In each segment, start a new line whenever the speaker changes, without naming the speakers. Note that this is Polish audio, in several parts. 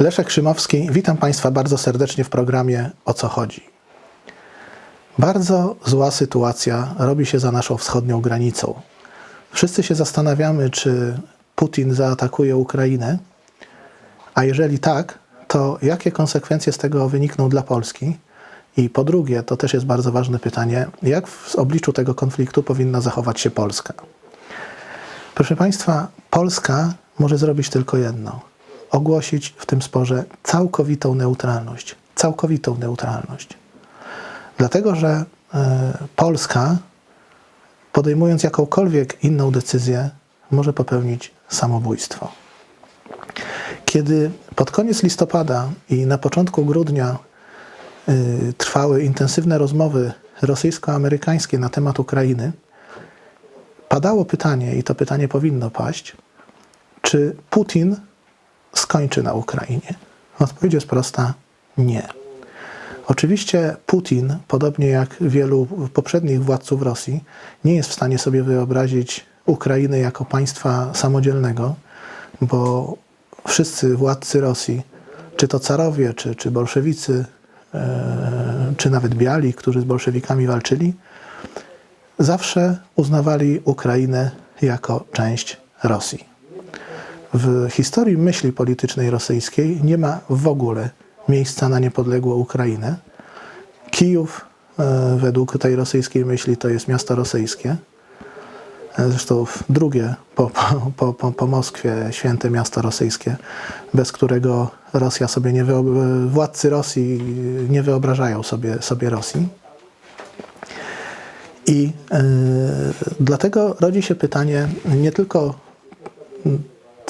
Leszek Szymowski, witam Państwa bardzo serdecznie w programie O co chodzi. Bardzo zła sytuacja robi się za naszą wschodnią granicą. Wszyscy się zastanawiamy, czy Putin zaatakuje Ukrainę, a jeżeli tak, to jakie konsekwencje z tego wynikną dla Polski? I po drugie, to też jest bardzo ważne pytanie, jak w obliczu tego konfliktu powinna zachować się Polska? Proszę Państwa, Polska może zrobić tylko jedno: ogłosić w tym sporze całkowitą neutralność. Całkowitą neutralność. Dlatego, że e, Polska, podejmując jakąkolwiek inną decyzję, może popełnić samobójstwo. Kiedy pod koniec listopada i na początku grudnia y, trwały intensywne rozmowy rosyjsko-amerykańskie na temat Ukrainy, padało pytanie, i to pytanie powinno paść, czy Putin skończy na Ukrainie? Odpowiedź jest prosta: nie. Oczywiście Putin, podobnie jak wielu poprzednich władców Rosji, nie jest w stanie sobie wyobrazić Ukrainy jako państwa samodzielnego, bo wszyscy władcy Rosji, czy to carowie, czy, czy bolszewicy, e, czy nawet biali, którzy z bolszewikami walczyli, zawsze uznawali Ukrainę jako część Rosji. W historii myśli politycznej rosyjskiej nie ma w ogóle miejsca na niepodległą Ukrainę. Kijów, e, według tej rosyjskiej myśli, to jest miasto rosyjskie. E, Zresztą drugie po, po, po, po Moskwie święte miasto rosyjskie, bez którego Rosja sobie nie władcy Rosji nie wyobrażają sobie, sobie Rosji. I e, dlatego rodzi się pytanie nie tylko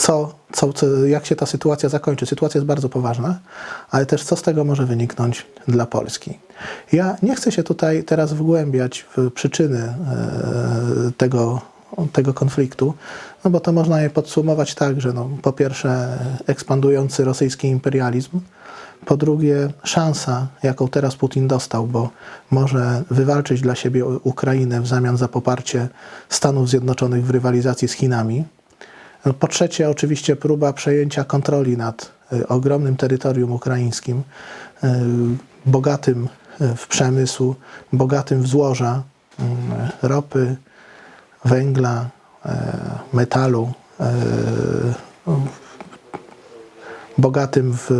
co, co, jak się ta sytuacja zakończy. Sytuacja jest bardzo poważna, ale też co z tego może wyniknąć dla Polski. Ja nie chcę się tutaj teraz wgłębiać w przyczyny e, tego, tego konfliktu, no bo to można je podsumować tak, że no, po pierwsze ekspandujący rosyjski imperializm, po drugie szansa, jaką teraz Putin dostał, bo może wywalczyć dla siebie Ukrainę w zamian za poparcie Stanów Zjednoczonych w rywalizacji z Chinami. Po trzecie, oczywiście próba przejęcia kontroli nad y, ogromnym terytorium ukraińskim, y, bogatym y, w przemysł, bogatym w złoża ropy, węgla, metalu, bogatym w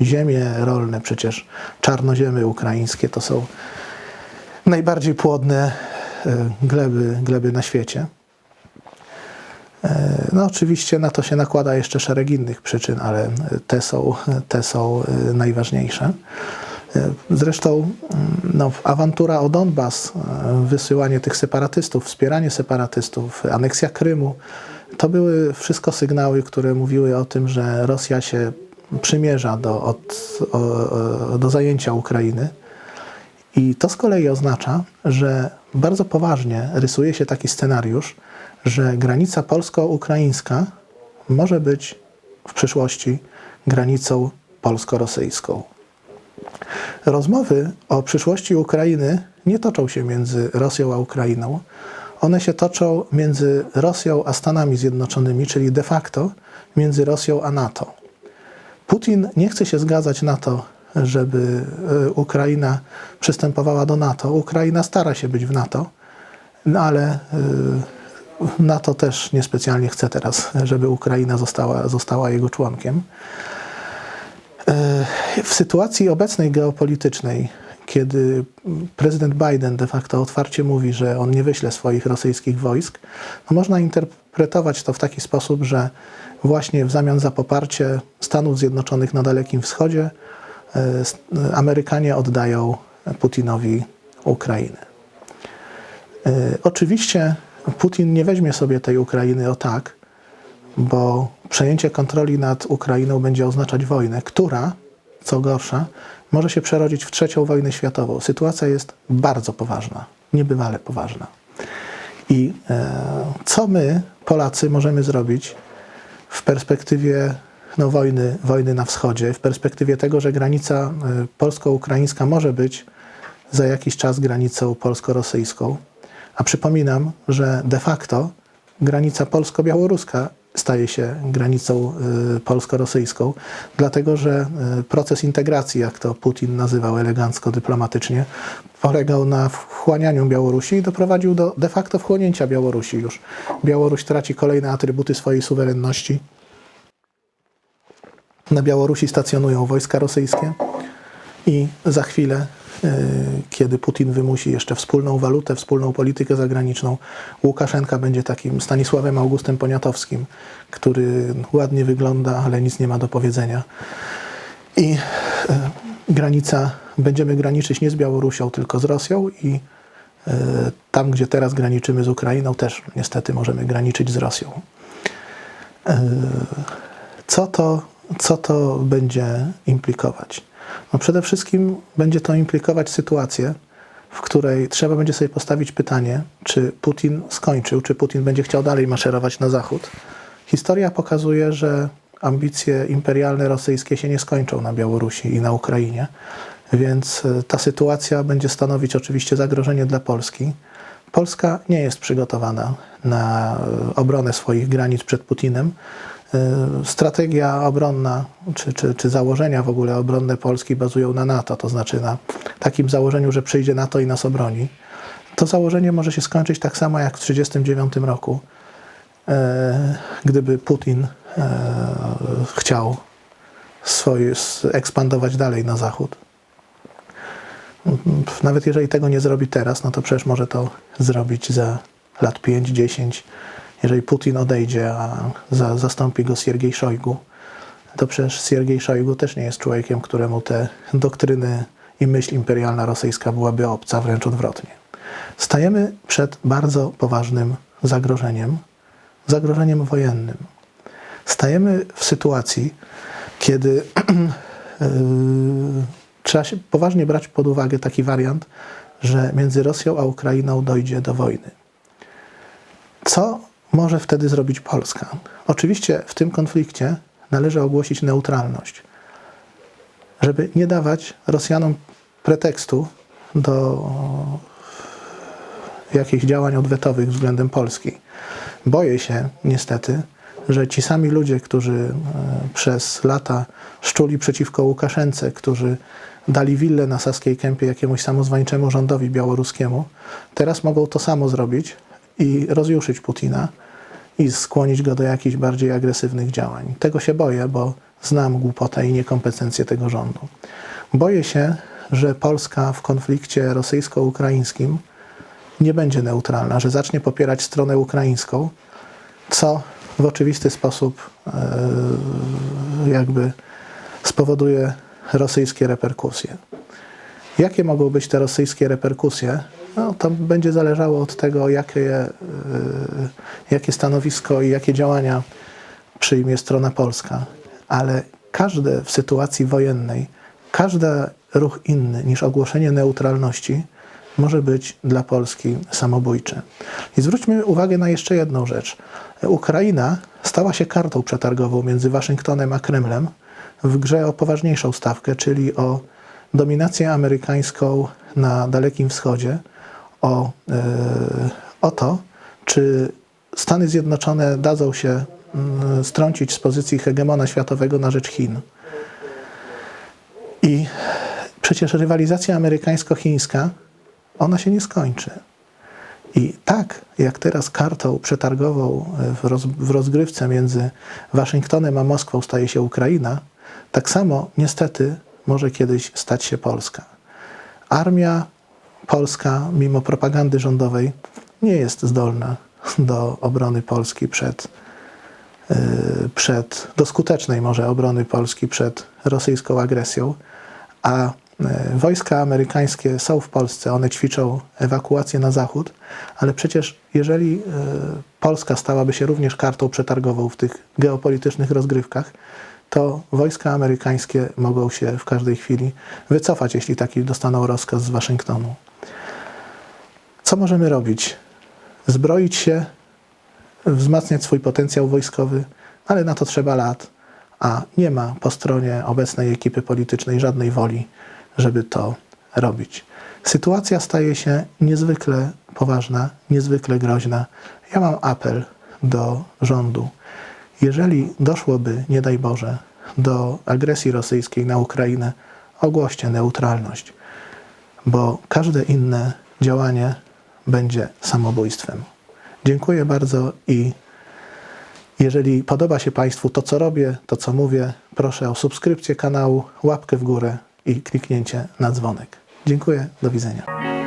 ziemie rolne. Przecież czarnoziemy ukraińskie to są najbardziej płodne gleby, gleby na świecie. No oczywiście na to się nakłada jeszcze szereg innych przyczyn, ale te są, te są y, najważniejsze. Y, Zresztą mm, no, awantura o Donbas, y, wysyłanie tych separatystów, wspieranie separatystów, aneksja Krymu, to były wszystko sygnały, które mówiły o tym, że Rosja się przymierza do, od, o, do zajęcia Ukrainy. I to z kolei oznacza, że bardzo poważnie rysuje się taki scenariusz, że granica polsko-ukraińska może być w przyszłości granicą polsko-rosyjską. Rozmowy o przyszłości Ukrainy nie toczą się między Rosją a Ukrainą. One się toczą między Rosją a Stanami Zjednoczonymi, czyli de facto między Rosją a NATO. Putin nie chce się zgadzać na to, żeby e, Ukraina przystępowała do NATO. Ukraina stara się być w NATO, no ale e, NATO też niespecjalnie chce teraz, żeby Ukraina została, została jego członkiem. E, W sytuacji obecnej geopolitycznej, kiedy prezydent Biden de facto otwarcie mówi, że on nie wyśle swoich rosyjskich wojsk, no można interpretować to w taki sposób, że właśnie w zamian za poparcie Stanów Zjednoczonych na Dalekim Wschodzie e, Amerykanie oddają Putinowi Ukrainę. E, Oczywiście Putin nie weźmie sobie tej Ukrainy o tak, bo przejęcie kontroli nad Ukrainą będzie oznaczać wojnę, która, co gorsza, może się przerodzić w trzecią wojnę światową. Sytuacja jest bardzo poważna, niebywale poważna. I e, co my, Polacy, możemy zrobić w perspektywie no, wojny, wojny na wschodzie, w perspektywie tego, że granica e, polsko-ukraińska może być za jakiś czas granicą polsko-rosyjską. A przypominam, że de facto granica polsko-białoruska staje się granicą y, polsko-rosyjską, dlatego że y, proces integracji, jak to Putin nazywał elegancko, dyplomatycznie, polegał na wchłanianiu Białorusi i doprowadził do de facto wchłonięcia Białorusi już. Białoruś traci kolejne atrybuty swojej suwerenności. Na Białorusi stacjonują wojska rosyjskie i za chwilę, y, kiedy Putin wymusi jeszcze wspólną walutę, wspólną politykę zagraniczną, Łukaszenka będzie takim Stanisławem Augustem Poniatowskim, który ładnie wygląda, ale nic nie ma do powiedzenia. I y, granica, będziemy graniczyć nie z Białorusią, tylko z Rosją i y, tam, gdzie teraz graniczymy z Ukrainą, też niestety możemy graniczyć z Rosją. Co to, co to będzie implikować? No przede wszystkim będzie to implikować sytuację, w której trzeba będzie sobie postawić pytanie, czy Putin skończył, czy Putin będzie chciał dalej maszerować na zachód. Historia pokazuje, że ambicje imperialne rosyjskie się nie skończą na Białorusi i na Ukrainie, więc e, ta sytuacja będzie stanowić oczywiście zagrożenie dla Polski. Polska nie jest przygotowana na e, obronę swoich granic przed Putinem. Y, Strategia obronna, czy, czy, czy założenia w ogóle obronne Polski bazują na NATO, to znaczy na takim założeniu, że przyjdzie NATO i nas obroni. To założenie może się skończyć tak samo jak w 1939 roku, y, gdyby Putin y, chciał swoje, ekspandować dalej na zachód. Nawet jeżeli tego nie zrobi teraz, no to przecież może to zrobić za lat 5, 10, jeżeli Putin odejdzie, a za, zastąpi go Siergiej Szojgu, to przecież Siergiej Szojgu też nie jest człowiekiem, któremu te doktryny i myśl imperialna rosyjska byłaby obca, wręcz odwrotnie. Stajemy przed bardzo poważnym zagrożeniem, zagrożeniem wojennym. Stajemy w sytuacji, kiedy yy, trzeba się poważnie brać pod uwagę taki wariant, że między Rosją a Ukrainą dojdzie do wojny. Co może wtedy zrobić Polska? Oczywiście w tym konflikcie należy ogłosić neutralność, żeby nie dawać Rosjanom pretekstu do jakichś działań odwetowych względem Polski. Boję się niestety, że ci sami ludzie, którzy e, przez lata szczuli przeciwko Łukaszence, którzy dali willę na Saskiej Kępie jakiemuś samozwańczemu rządowi białoruskiemu, teraz mogą to samo zrobić i rozjuszyć Putina i skłonić go do jakichś bardziej agresywnych działań. Tego się boję, bo znam głupotę i niekompetencję tego rządu. Boję się, że Polska w konflikcie rosyjsko-ukraińskim nie będzie neutralna, że zacznie popierać stronę ukraińską, co w oczywisty sposób e, jakby spowoduje rosyjskie reperkusje. Jakie mogą być te rosyjskie reperkusje? No, to będzie zależało od tego, jakie, y, jakie stanowisko i jakie działania przyjmie strona polska. Ale każde w sytuacji wojennej, każdy ruch inny niż ogłoszenie neutralności może być dla Polski samobójczy. I zwróćmy uwagę na jeszcze jedną rzecz. Ukraina stała się kartą przetargową między Waszyngtonem a Kremlem w grze o poważniejszą stawkę, czyli o dominację amerykańską na Dalekim Wschodzie, o, e, o to, czy Stany Zjednoczone dadzą się strącić z pozycji hegemona światowego na rzecz Chin. I przecież rywalizacja amerykańsko-chińska, ona się nie skończy. I tak jak teraz kartą przetargową w, roz, w rozgrywce między Waszyngtonem a Moskwą staje się Ukraina, tak samo niestety może kiedyś stać się Polska. Armia Polska, mimo propagandy rządowej, nie jest zdolna do obrony Polski przed, y, przed do skutecznej może obrony Polski przed rosyjską agresją, a y, wojska amerykańskie są w Polsce, one ćwiczą ewakuację na zachód, ale przecież jeżeli y, Polska stałaby się również kartą przetargową w tych geopolitycznych rozgrywkach, to wojska amerykańskie mogą się w każdej chwili wycofać, jeśli taki dostaną rozkaz z Waszyngtonu. Co możemy robić? Zbroić się, wzmacniać swój potencjał wojskowy, ale na to trzeba lat, a nie ma po stronie obecnej ekipy politycznej żadnej woli, żeby to robić. Sytuacja staje się niezwykle poważna, niezwykle groźna. Ja mam apel do rządu. Jeżeli doszłoby, nie daj Boże, do agresji rosyjskiej na Ukrainę, ogłoście neutralność, bo każde inne działanie będzie samobójstwem. Dziękuję bardzo i jeżeli podoba się Państwu to, co robię, to, co mówię, proszę o subskrypcję kanału, łapkę w górę i kliknięcie na dzwonek. Dziękuję, do widzenia.